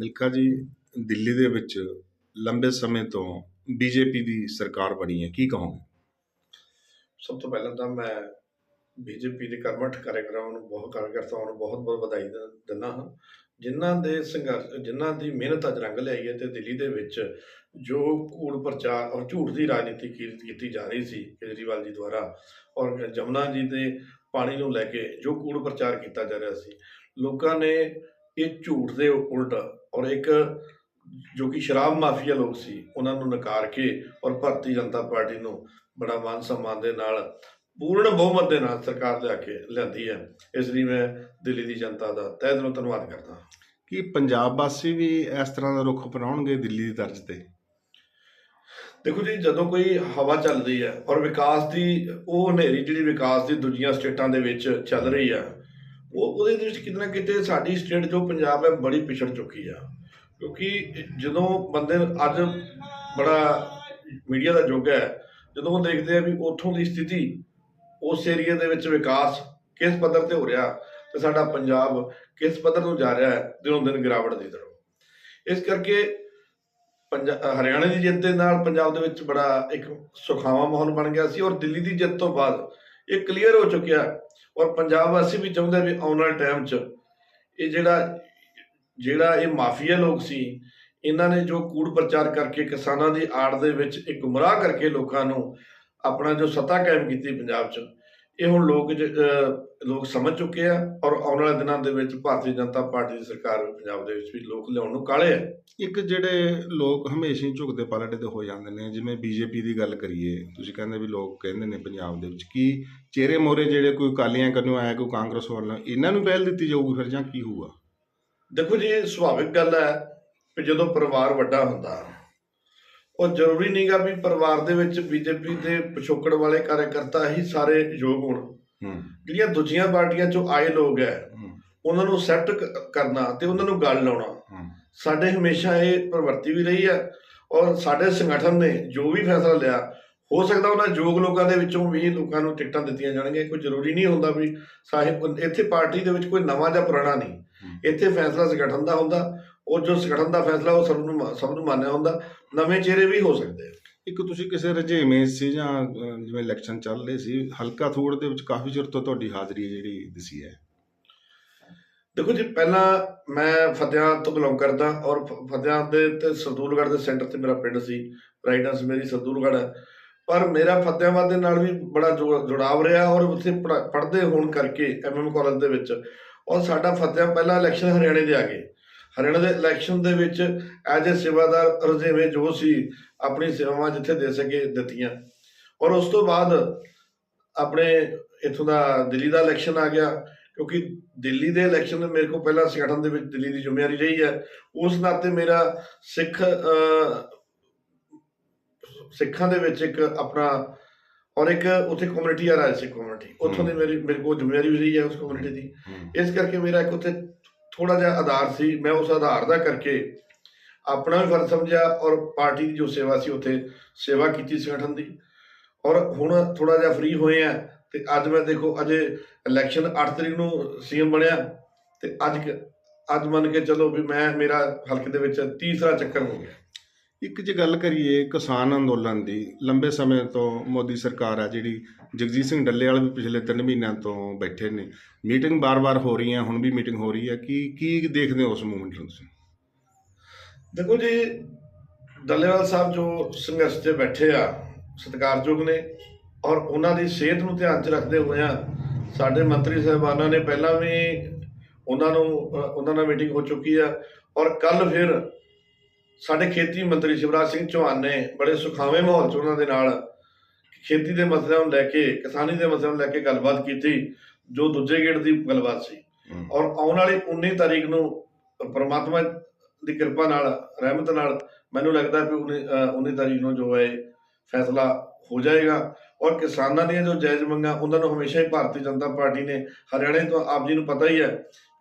ਮਿਲਖਾ ਜੀ, ਦਿੱਲੀ ਦੇ ਵਿੱਚ ਲੰਬੇ ਸਮੇਂ ਤੋਂ ਬੀਜੇਪੀ ਦੀ ਸਰਕਾਰ ਬਣੀ ਹੈ, ਕੀ ਕਹੋਗੇ? ਸਭ ਤੋਂ ਪਹਿਲਾਂ ਤਾਂ ਮੈਂ ਬੀਜੇਪੀ ਦੇ ਕਰਮਠ ਕਾਰਜਕਰਤਾਵਾਂ ਨੂੰ ਬਹੁਤ ਕਾਰਜਕਰਤਾਵਾਂ ਨੂੰ ਬਹੁਤ ਬਹੁਤ ਵਧਾਈ ਦਿੰਦਾ ਹਾਂ। ਜਿਨ੍ਹਾਂ ਦੇ ਸੰਘਰਸ਼, ਜਿਨ੍ਹਾਂ ਦੀ ਮਿਹਨਤ ਅੱਜ ਰੰਗ ਲਿਆਈ ਹੈ ਤੇ ਦਿੱਲੀ ਦੇ ਵਿੱਚ ਜੋ ਕੂੜ ਪ੍ਰਚਾਰ ਔਰ ਝੂਠ ਦੀ ਰਾਜਨੀਤੀ ਕੀ- ਕੀਤੀ ਜਾ ਰਹੀ ਸੀ ਕੇਜਰੀਵਾਲ ਜੀ ਦੁਆਰਾ ਔਰ ਜਮਨਾ ਜੀ ਦੇ ਪਾਣੀ ਨੂੰ ਲੈ ਕੇ ਜੋ ਕੂੜ ਪ੍ਰਚਾਰ ਕੀਤਾ ਜਾ ਰਿਹਾ ਸੀ, ਲੋਕਾਂ ਨੇ ਇਹ ਝੂਠ ਦੇ ਉਲਟ ਔਰ ਇੱਕ ਜੋ ਕਿ ਸ਼ਰਾਬ ਮਾਫੀਆ ਲੋਕ ਸੀ ਉਹਨਾਂ ਨੂੰ ਨਕਾਰ ਕੇ ਔਰ ਭਾਰਤੀ ਜਨਤਾ ਪਾਰਟੀ ਨੂੰ ਬੜਾ ਮਾਨ ਸਨਮਾਨ ਦੇ ਨਾਲ ਪੂਰਨ ਬਹੁਮਤ ਦੇ ਨਾਲ ਸਰਕਾਰ ਲਿਆ ਕੇ ਲਿਆਂਦੀ ਹੈ। ਇਸ ਲਈ ਮੈਂ ਦਿੱਲੀ ਦੀ ਜਨਤਾ ਦਾ ਤਹਿ ਦਿਲੋਂ ਧੰਨਵਾਦ ਕਰਦਾ ਹਾਂ। ਕੀ ਪੰਜਾਬ ਵਾਸੀ ਵੀ ਇਸ ਤਰ੍ਹਾਂ ਦਾ ਰੁਖ ਅਪਣਾਉਣਗੇ ਦਿੱਲੀ ਦੀ ਤਰਜ਼ ਤੇ? ਦੇਖੋ ਜੀ ਜਦੋਂ ਕੋਈ ਹਵਾ ਚੱਲਦੀ ਹੈ ਔਰ ਵਿਕਾਸ ਦੀ ਉਹ ਹਨੇਰੀ ਜਿਹੜੀ ਵਿਕਾਸ ਦੀ ਦੂਜੀਆਂ ਸਟੇਟਾਂ ਦੇ ਵਿੱਚ ਚੱਲ ਰਹੀ ਆ ਉਹ ਉਹਦੇ ਵਿੱਚ ਕਿਤੇ ਨਾ ਕਿਤੇ ਸਾਡੀ ਸਟੇਟ ਜੋ ਪੰਜਾਬ ਹੈ ਬੜੀ ਪਿਛੜ ਚੁੱਕੀ ਆ। ਕਿਉਂਕਿ ਜਦੋਂ ਬੰਦੇ ਅੱਜ ਬੜਾ ਮੀਡੀਆ ਦਾ ਯੁੱਗ ਹੈ, ਜਦੋਂ ਉਹ ਦੇਖਦੇ ਆ ਵੀ ਉੱਥੋਂ ਦੀ ਸਥਿਤੀ, ਉਸ ਏਰੀਆ ਦੇ ਵਿੱਚ ਵਿਕਾਸ ਕਿਸ ਪੱਧਰ ਤੇ ਹੋ ਰਿਹਾ, ਤੇ ਸਾਡਾ ਪੰਜਾਬ ਕਿਸ ਪੱਧਰ ਨੂੰ ਜਾ ਰਿਹਾ ਹੈ, ਦਿਨੋਂ ਦਿਨ ਗਿਰਾਵਟ ਦੀ ਤਰਫ ਇਸ ਕਰਕੇ ਪੰਜਾਬ ਹਰਿਆਣਾ ਦੀ ਜਿੱਤ ਦੇ ਨਾਲ ਪੰਜਾਬ ਦੇ ਵਿੱਚ ਬੜਾ ਇੱਕ ਸੁਖਾਵਾਂ ਮਾਹੌਲ ਬਣ ਗਿਆ ਸੀ ਔਰ ਦਿੱਲੀ ਦੀ ਜਿੱਤ ਤੋਂ ਬਾਅਦ ਇਹ ਕਲੀਅਰ ਹੋ ਚੁੱਕਿਆ ਔਰ ਪੰਜਾਬ ਵਾਸੀ ਵੀ ਚਾਹੁੰਦੇ ਵੀ ਆਉਣ ਵਾਲੇ ਟਾਈਮ 'ਚ ਇਹ ਜਿਹੜਾ ਜਿਹੜਾ ਇਹ ਮਾਫੀਆ ਲੋਕ ਸੀ, ਇਹਨਾਂ ਨੇ ਜੋ ਕੂੜ ਪ੍ਰਚਾਰ ਕਰਕੇ ਕਿਸਾਨਾਂ ਦੀ ਆੜ ਦੇ ਵਿੱਚ ਇੱਕ ਗੁੰਮਰਾਹ ਕਰਕੇ ਲੋਕਾਂ ਨੂੰ ਆਪਣਾ ਜੋ ਸੱਤਾ ਕਾਇਮ ਕੀਤੀ ਪੰਜਾਬ 'ਚ ਇਹ ਹੁਣ ਲੋਕ ਲੋਕ ਸਮਝ ਚੁੱਕੇ ਆ ਔਰ ਆਉਣ ਵਾਲੇ ਦਿਨਾਂ ਦੇ ਵਿੱਚ ਭਾਰਤੀ ਜਨਤਾ ਪਾਰਟੀ ਦੀ ਸਰਕਾਰ ਪੰਜਾਬ ਦੇ ਵਿੱਚ ਵੀ ਲੋਕ ਲਿਆਉਣ ਨੂੰ ਕਾਲੇ ਆ। ਇੱਕ ਜਿਹੜੇ ਲੋਕ ਹਮੇਸ਼ਾ ਹੀ ਝੁਕਦੇ ਪਲਟਦੇ ਤੇ ਹੋ ਜਾਂਦੇ ਨੇ ਜਿਵੇਂ ਬੀਜੇਪੀ ਦੀ ਗੱਲ ਕਰੀਏ ਤੁਸੀਂ ਕਹਿੰਦੇ ਵੀ ਲੋਕ ਕਹਿੰਦੇ ਨੇ ਪੰਜਾਬ ਦੇ ਵਿੱਚ ਕੀ ਚਿਹਰੇ ਮੋਰੇ ਜਿਹੜੇ ਕੋਈ ਅਕਾਲੀਆਂ ਕੰਨੋਂ ਆਇਆ ਕੋਈ ਕਾਂਗਰਸ ਵੱਲੋਂ ਇਹਨਾਂ ਨੂੰ ਪਹਿਲ ਦਿੱਤੀ ਜਾਊਗੀ ਫਿਰ ਜਾਂ ਕੀ ਹੋਊਗਾ? ਦੇਖੋ ਜੀ ਇਹ ਸੁਭਾਵਿਕ ਗੱਲ ਹੈ ਕਿ ਜਦੋਂ ਪਰਿਵਾਰ ਵੱਡਾ ਹੁੰਦਾ ਉਹ ਜ਼ਰੂਰੀ ਨਹੀਂਗਾ ਵੀ ਪਰਿਵਾਰ ਦੇ ਵਿੱਚ ਬੀਜੇਪੀ ਦੇ ਪਿਛੋਕੜ ਵਾਲੇ ਕਾਰਜਕਰਤਾ ਹੀ ਸਾਰੇ ਯੋਗ ਹੋਣ। ਜਿਹੜੀਆਂ ਦੂਜੀਆਂ ਪਾਰਟੀਆਂ ਚੋਂ ਆਏ ਲੋਕ ਹੈ। ਉਹਨਾਂ ਨੂੰ ਅਸੈਪਟ ਕਰਨਾ ਤੇ ਉਹਨਾਂ ਨੂੰ ਗੱਲ ਲਾਉਣਾ। ਸਾਡੇ ਹਮੇਸ਼ਾ ਇਹ ਪ੍ਰਵਰਤੀ ਵੀ ਰਹੀ ਹੈ ਔਰ ਸਾਡੇ ਸੰਗਠਨ ਨੇ ਜੋ ਵੀ ਫੈਸਲਾ ਲਿਆ ਹੋ ਸਕਦਾ ਉਹਨਾਂ ਯੋਗ ਲੋਕਾਂ ਦੇ ਵਿੱਚੋਂ ਵੀ ਲੋਕਾਂ ਨੂੰ ਟਿਕਟਾਂ ਦਿੱਤੀਆਂ ਜਾਣਗੀਆਂ। ਕੋਈ ਜ਼ਰੂਰੀ ਨਹੀਂ ਹੁੰਦਾ ਵੀ ਸਾਹਿਬ ਇੱਥੇ ਪਾਰਟੀ ਦੇ ਵਿੱਚ ਕੋਈ ਨਵਾਂ ਜਾਂ ਪੁਰਾਣਾ ਨਹੀਂ। ਇੱਥੇ ਫੈਸਲਾ ਸੰਗਠਨ ਦਾ ਹੁੰਦਾ ਉਹ ਜੋ ਸੰਗਠਨ ਦਾ ਫੈਸਲਾ ਉਹ ਸਭ ਨੂੰ ਸਭ ਨੂੰ ਮੰਨਿਆ ਹੁੰਦਾ। ਨਵੇਂ ਚਿਹਰੇ ਵੀ ਹੋ ਸਕਦੇ ਆ। ਇੱਕ ਤੁਸੀਂ ਕਿਸੇ ਰਜੇਵੇਂ ਸੀ ਜਾਂ ਜਿਵੇਂ ਇਲੈਕਸ਼ਨ ਚੱਲ ਰਹੇ ਸੀ ਹਲਕਾ ਥੋੜ ਦੇ ਵਿੱਚ ਕਾਫੀ ਚਿਰ ਤੋਂ ਤੁਹਾਡੀ ਹਾਜ਼ਰੀ ਜਿਹੜੀ ਦਿਸੀ ਹੈ। ਦੇਖੋ ਜੀ ਪਹਿਲਾਂ ਮੈਂ ਫਤਿਆਂ ਤੋਂ ਬਿਲੋਂਗ ਕਰਦਾ ਔਰ ਫ- ਫਤਿਆਂ ਦੇ ਤੇ ਸਰਦੂਲਗੜ੍ਹ ਦੇ ਸੈਂਟਰ ਤੇ ਮੇਰਾ ਪਿੰਡ ਸੀ ਰਾਈਡੈਂਸ ਮੇਰੀ ਸਰਦੂਲਗੜ੍ਹ ਹੈ। ਪਰ ਮੇਰਾ ਫਤਿਆਬਾਦ ਦੇ ਨਾਲ ਵੀ ਬੜਾ ਜੁ- ਜੁੜਾਵ ਰਿਹਾ ਔਰ ਉੱਥੇ ਪੜ੍ਹਦੇ ਹੋਣ ਕਰਕੇ ਐਮਐਮ ਕਾਲਜ ਦੇ ਵਿੱਚ ਔਰ ਸਾਡਾ ਫਤਿਆਂ ਪਹਿਲਾ ਇਲੈਕਸ਼ਨ ਹਰਿਆਣੇ ਦੇ ਆ ਗਏ। ਹਰਿਆਣਾ ਦੇ ਇਲੈਕਸ਼ਨ ਦੇ ਵਿੱਚ ਐਜ ਏ ਸੇਵਾਦਾਰ ਰੁਝੇਵੇਂ ਜੋ ਸੀ ਆਪਣੀ ਸੇਵਾਵਾਂ ਜਿੱਥੇ ਦੇ ਸਕੇ ਦਿੱਤੀਆਂ। ਔਰ ਉਸ ਤੋਂ ਬਾਅਦ ਆਪਣੇ ਇਥੋਂ ਦਾ ਦਿੱਲੀ ਦਾ ਇਲੈਕਸ਼ਨ ਆ ਗਿਆ ਕਿਉਂਕਿ ਦਿੱਲੀ ਦੇ ਇਲੈਕਸ਼ਨ ਮੇਰੇ ਕੋਲ ਪਹਿਲਾਂ ਸੰਗਠਨ ਦੇ ਵਿੱਚ ਦਿੱਲੀ ਦੀ ਜ਼ਿੰਮੇਵਾਰੀ ਰਹੀ ਹੈ। ਉਸ ਨਾਤੇ ਮੇਰਾ ਸਿੱਖ ਸਿੱਖਾਂ ਦੇ ਵਿੱਚ ਇੱਕ ਆਪਣਾ ਔਰ ਇੱਕ ਉੱਥੇ ਕਮਿਊਨਿਟੀ ਆ ਰਾਜ ਸਿੱਖ ਕਮਿਊਨਿਟੀ ਉੱਥੋਂ ਦੀ ਮੇਰੀ ਮੇਰੇ ਕੋਲ ਜ਼ਿੰਮੇਵਾਰੀ ਵੀ ਰਹੀ ਹੈ ਉਸ ਕਮਿਊਨਿਟੀ ਦੀ। ਇਸ ਕਰਕੇ ਮੇਰਾ ਇੱਕ ਉੱਥੇ ਥੋੜਾ ਜਿਹਾ ਆਧਾਰ ਸੀ। ਮੈਂ ਉਸ ਆਧਾਰ ਦਾ ਕਰਕੇ ਆਪਣਾ ਵੀ ਫਰਜ਼ ਸਮਝਿਆ ਔਰ ਪਾਰਟੀ ਦੀ ਜੋ ਸੇਵਾ ਸੀ ਉੱਥੇ ਸੇਵਾ ਕੀਤੀ ਸੰਗਠਨ ਦੀ। ਔਰ ਹੁਣ ਥੋੜਾ ਜਿਹਾ ਫ੍ਰੀ ਹੋਏ ਆ ਤੇ ਅੱਜ ਮੈਂ ਦੇਖੋ ਅਜੇ ਇਲੈਕਸ਼ਨ 8 ਤਰੀਕ ਨੂੰ ਸੀਐਮ ਬਣਿਆ ਤੇ ਅੱਜ ਅੱਜ ਮੰਨ ਕੇ ਚੱਲੋ ਵੀ ਮੈਂ ਮੇਰਾ ਹਲਕੇ ਦੇ ਵਿੱਚ ਤੀਸਰਾ ਚੱਕਰ ਹੋ ਗਿਆ। ਇੱਕ ਜੇ ਗੱਲ ਕਰੀਏ ਕਿਸਾਨ ਅੰਦੋਲਨ ਦੀ, ਲੰਬੇ ਸਮੇਂ ਤੋਂ ਮੋਦੀ ਸਰਕਾਰ ਆ ਜਿਹੜੀ ਜਗਜੀਤ ਸਿੰਘ ਡੱਲੇਵਾਲ ਵੀ ਪਿਛਲੇ 3 ਮਹੀਨਿਆਂ ਤੋਂ ਬੈਠੇ ਨੇ। ਮੀਟਿੰਗ ਬਾਰ-ਬਾਰ ਹੋ ਰਹੀ ਹੈ ਹੁਣ ਵੀ ਮੀਟਿੰਗ ਹੋ ਰਹੀ ਹੈ। ਕਿ, ਕੀ ਦੇਖਦੇ ਹੋ ਉਸ ਮੂਵਮੈਂਟ ਨੂੰ ਤੁਸੀਂ? ਦੇਖੋ ਜੀ, ਡੱਲੇਵਾਲ ਸਾਹਿਬ ਜੋ ਸੰਘਰਸ਼ ਤੇ ਬੈਠੇ ਆ, ਸਤਿਕਾਰਯੋਗ ਨੇ ਔਰ ਉਹਨਾਂ ਦੀ ਸਿਹਤ ਨੂੰ ਧਿਆਨ 'ਚ ਰੱਖਦੇ ਹੋਏ ਆ, ਸਾਡੇ ਮੰਤਰੀ ਸਾਹਿਬਾਨਾਂ ਨੇ ਪਹਿਲਾਂ ਵੀ ਉਹਨਾਂ ਨੂੰ ਉਹਨਾਂ ਨਾਲ ਮੀਟਿੰਗ ਹੋ ਚੁੱਕੀ ਆ ਔਰ ਕੱਲ ਫਿਰ ਸਾਡੇ ਖੇਤੀ ਮੰਤਰੀ ਸ਼ਿਵਰਾਜ ਸਿੰਘ ਚੌਹਾਨ ਨੇ ਬੜੇ ਸੁਖਾਵੇਂ ਮਾਹੌਲ 'ਚ ਉਹਨਾਂ ਦੇ ਨਾਲ ਖੇਤੀ ਦੇ ਮਸਲਿਆਂ ਨੂੰ ਲੈ ਕੇ ਕਿਸਾਨੀ ਦੇ ਮਸਲਿਆਂ ਨੂੰ ਲੈ ਕੇ ਗੱਲਬਾਤ ਕੀਤੀ ਜੋ ਦੂਜੇ ਗੇੜ ਦੀ ਗੱਲਬਾਤ ਸੀ। ਔਰ ਆਉਣ ਵਾਲੀ 19 ਤਾਰੀਖ ਨੂੰ ਪਰਮਾਤਮਾ ਦੀ ਕਿਰਪਾ ਨਾਲ ਰਹਿਮਤ ਨਾਲ ਮੈਨੂੰ ਲੱਗਦਾ ਵੀ 19 ਅ, 19 ਤਾਰੀਖ ਨੂੰ ਜੋ ਹੈ ਫੈਸਲਾ ਹੋ ਜਾਏਗਾ। ਔਰ ਕਿਸਾਨਾਂ ਦੀਆਂ ਜੋ ਜਾਇਜ਼ ਮੰਗਾਂ ਉਹਨਾਂ ਨੂੰ ਹਮੇਸ਼ਾ ਹੀ ਭਾਰਤੀ ਜਨਤਾ ਪਾਰਟੀ ਨੇ ਹਰਿਆਣੇ ਤੋਂ ਆਪ ਜੀ ਨੂੰ ਪਤਾ ਹੀ ਹੈ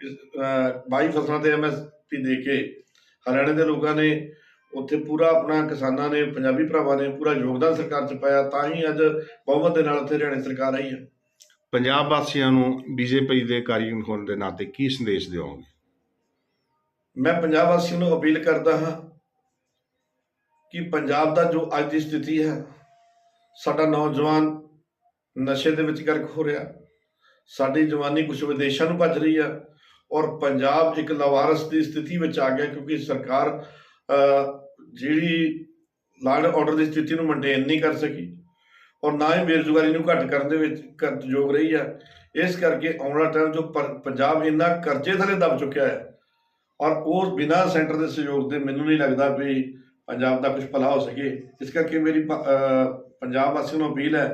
ਕਿ, ਅ, 22 ਫਸਲਾਂ ਤੇ ਐਮਐਸਪੀ ਦੇ ਕੇ ਹਰਿਆਣੇ ਦੇ ਲੋਕਾਂ ਨੇ ਉੱਥੇ ਪੂਰਾ ਆਪਣਾ ਕਿਸਾਨਾਂ ਨੇ ਪੰਜਾਬੀ ਭਰਾਵਾਂ ਨੇ ਪੂਰਾ ਯੋਗਦਾਨ ਸਰਕਾਰ ਚ ਪਾਇਆ ਤਾਂ ਹੀ ਅੱਜ ਬਹੁਮਤ ਦੇ ਨਾਲ ਉੱਥੇ ਹਰਿਆਣੇ ਸਰਕਾਰ ਆਈ ਹੈ। ਪੰਜਾਬ ਵਾਸੀਆਂ ਨੂੰ ਬੀਜੇਪੀ ਦੇ ਕਾਰਜਕਰਤਾ ਹੋਣ ਦੇ ਨਾਤੇ ਕੀ ਸੰਦੇਸ਼ ਦਿਓਗੇ? ਮੈਂ ਪੰਜਾਬ ਵਾਸੀਆਂ ਨੂੰ ਅਪੀਲ ਕਰਦਾ ਹਾਂ ਕਿ ਪੰਜਾਬ ਦਾ ਜੋ ਅੱਜ ਦੀ ਸਥਿਤੀ ਹੈ ਸਾਡਾ ਨੌਜਵਾਨ ਨਸ਼ੇ ਦੇ ਵਿੱਚ ਗਰਕ ਹੋ ਰਿਹਾ। ਸਾਡੀ ਜਵਾਨੀ ਕੁਝ ਵਿਦੇਸ਼ਾਂ ਨੂੰ ਭੱਜ ਰਹੀ ਹੈ ਔਰ ਪੰਜਾਬ ਇੱਕ ਲਵਾਰਸ ਦੀ ਸਥਿਤੀ ਵਿੱਚ ਆ ਗਿਆ ਕਿਉਂਕਿ ਸਰਕਾਰ ਜਿਹੜੀ ਲਾਅ ਐਂਡ ਆਰਡਰ ਦੀ ਸਥਿਤੀ ਨੂੰ ਮੇਨਟੇਨ ਨਹੀਂ ਕਰ ਸਕੀ ਔਰ ਨਾ ਹੀ ਬੇਰੁਜ਼ਗਾਰੀ ਨੂੰ ਘੱਟ ਕਰਨ ਦੇ ਵਿੱਚ ਕਰ ਯੋਗ ਰਹੀ ਹੈ। ਇਸ ਕਰਕੇ ਆਉਣ ਵਾਲਾ ਟਾਈਮ ਜੋ ਪਰ- ਪੰਜਾਬ ਇੰਨਾ ਕਰਜ਼ੇ ਥੱਲੇ ਦਬ ਚੁੱਕਿਆ ਹੈ ਔਰ ਉਹ ਬਿਨਾਂ ਸੈਂਟਰ ਦੇ ਸਹਿਯੋਗ ਦੇ ਮੈਨੂੰ ਨਹੀਂ ਲੱਗਦਾ ਵੀ ਪੰਜਾਬ ਦਾ ਕੁਝ ਭਲਾ ਹੋ ਸਕੇ। ਇਸ ਕਰਕੇ ਮੇਰੀ ਪੰਜਾਬ ਵਾਸੀਆਂ ਨੂੰ ਅਪੀਲ ਹੈ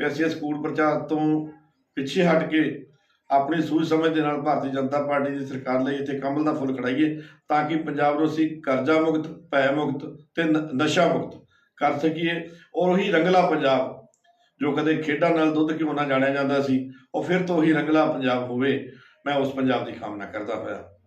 ਵੀ ਅਸੀਂ ਇਸ ਸਕੂਲ ਪ੍ਰਚਾਰ ਤੋਂ ਪਿੱਛੇ ਹਟ ਕੇ ਆਪਣੀ ਸੂਝ ਸਮਝ ਦੇ ਨਾਲ ਭਾਰਤੀ ਜਨਤਾ ਪਾਰਟੀ ਦੀ ਸਰਕਾਰ ਲਈ ਇੱਥੇ ਕਮਲ ਦਾ ਫੁੱਲ ਖੜਾਈਏ ਤਾਂ ਕਿ ਪੰਜਾਬ ਨੂੰ ਅਸੀਂ ਕਰਜ਼ਾ ਮੁਕਤ, ਭੈ ਮੁਕਤ ਤੇ ਨ- ਨਸ਼ਾ ਮੁਕਤ ਕਰ ਸਕੀਏ। ਔਰ ਉਹੀ ਰੰਗਲਾ ਪੰਜਾਬ, ਜੋ ਕਦੇ ਖੇਡਾਂ ਨਾਲ ਦੁੱਧ ਘਿਓ ਨਾਲ ਜਾਣਿਆ ਜਾਂਦਾ ਸੀ, ਉਹ ਫਿਰ ਤੋਂ ਉਹੀ ਰੰਗਲਾ ਪੰਜਾਬ ਹੋਵੇ। ਮੈਂ ਉਸ ਪੰਜਾਬ ਦੀ ਕਾਮਨਾ ਕਰਦਾ ਹੋਇਆ।